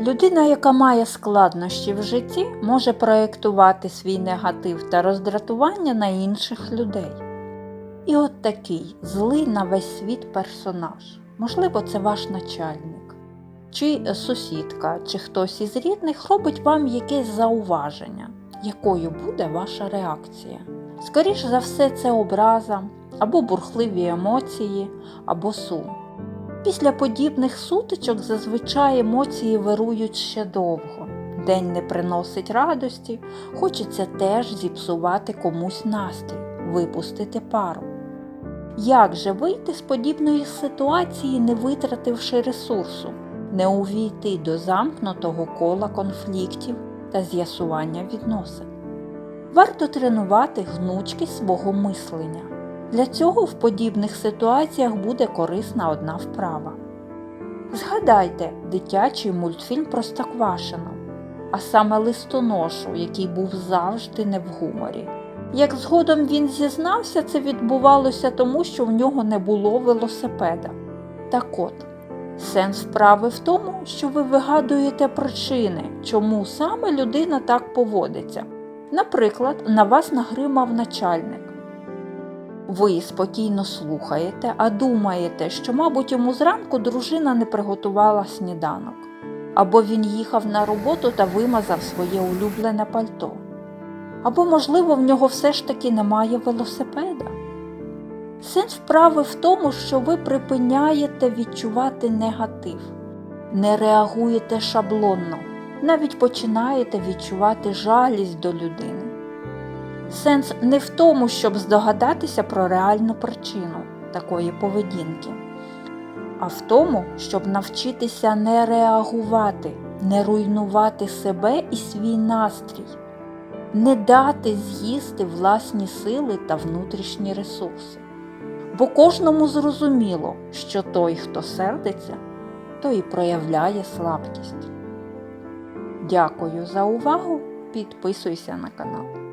Людина, яка має складнощі в житті, може проєктувати свій негатив та роздратування на інших людей. І от такий злий на весь світ персонаж. Можливо, це ваш начальник, чи сусідка, чи хтось із рідних робить вам якесь зауваження, якою буде ваша реакція. Скоріш за все, це образа, або бурхливі емоції, або сум. Після подібних сутичок зазвичай емоції вирують ще довго. День не приносить радості, хочеться теж зіпсувати комусь настрій, випустити пару. Як же вийти з подібної ситуації, не витративши ресурсу, не увійти до замкнутого кола конфліктів та з'ясування відносин? Варто тренувати гнучкість свого мислення. Для цього в подібних ситуаціях буде корисна одна вправа. Згадайте дитячий мультфільм Простоквашино, а саме листоношу, який був завжди не в гуморі. Як згодом він зізнався, це відбувалося тому, що в нього не було велосипеда. Так от, сенс вправи в тому, що ви вигадуєте причини, чому саме людина так поводиться. Наприклад, на вас нагримав начальник. Ви спокійно слухаєте, а думаєте, що, мабуть, йому зранку дружина не приготувала сніданок, або він їхав на роботу та вимазав своє улюблене пальто, або, можливо, в нього все ж таки немає велосипеда. Сенс вправи в тому, що ви припиняєте відчувати негатив, не реагуєте шаблонно, навіть починаєте відчувати жалість до людини. Сенс не в тому, щоб здогадатися про реальну причину такої поведінки, а в тому, щоб навчитися не реагувати, не руйнувати себе і свій настрій, не дати з'їсти власні сили та внутрішні ресурси. Бо кожному зрозуміло, що той, хто сердиться, той і проявляє слабкість. Дякую за увагу! Підписуйся на канал.